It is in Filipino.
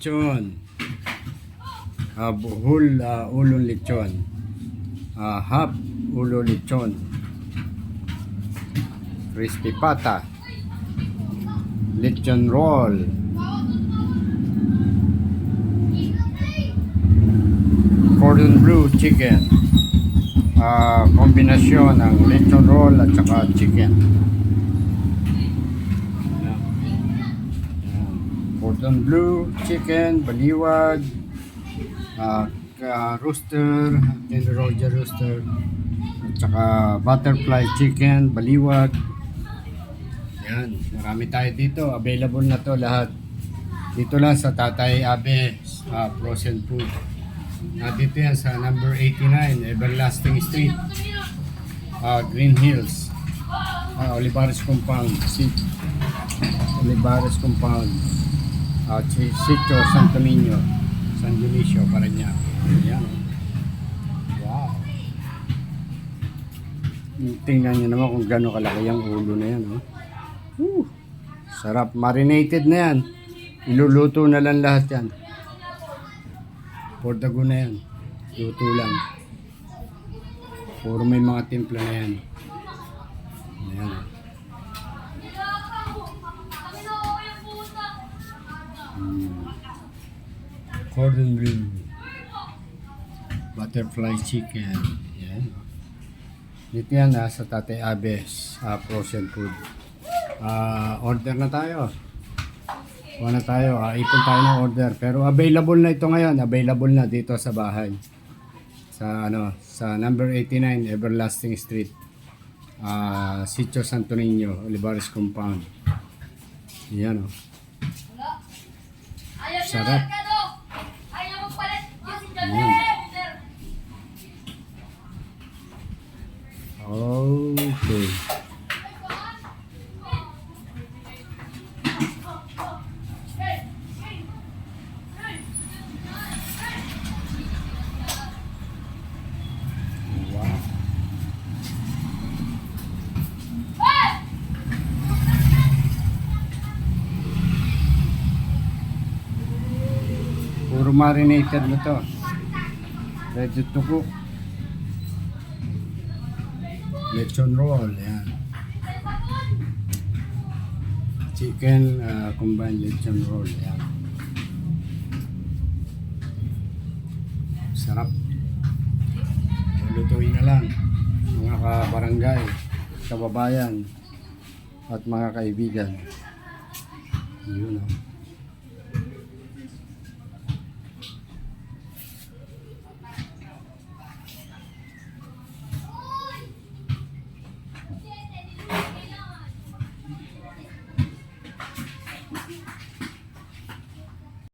lechon. Uh, buhol uh, ulong lechon. Uh, half ulo lechon. Crispy pata. Lechon roll. Cordon bleu chicken. Ah, kombinasyon ng lechon roll at saka chicken. Ayan. Ayan. Cordon bleu, chicken, baliwag, ah, ka- rooster, Tender Roger rooster, at saka butterfly chicken, baliwag. Yan, marami tayo dito. Available na to lahat. Dito lang sa Tatay Abe ah, Frozen Food. Ah, dito yan sa number 89, Everlasting Street, ah, Green Hills, ah, Olivares Compound, Sit Olivares Compound, ah, Si- Sitio Santo Niño, San Dionisio, Parañaque. Ayan. oh. Wow. Tingnan nyo naman kung gano'ng kalaki ang ulo na yan. Oh. Whew. Sarap. Marinated na yan. Iluluto na lang lahat yan. Portago na yan. Luto lang. Puro may mga timpla na yan. Ayan. Cordon bleu. Butterfly chicken. Yan. Dito yan ah, sa Tate Abes ah, frozen food. Ah, order na tayo. Kuha na tayo. Ah, ipon tayo ng order. Pero available na ito ngayon. Available na dito sa bahay. Sa ano, sa number 89 Everlasting Street. Ah, Sitio Santo Niño, Olivares Compound. Yan oh. Ayaw Sarap. Mm. Okay. Puro marinated na to. To cook. Lechon roll, yan. Chicken uh, combined lechon roll, yan. Sarap. Lutuin na lang. Mga kabarangay, kababayan, at mga kaibigan. Yun, oh.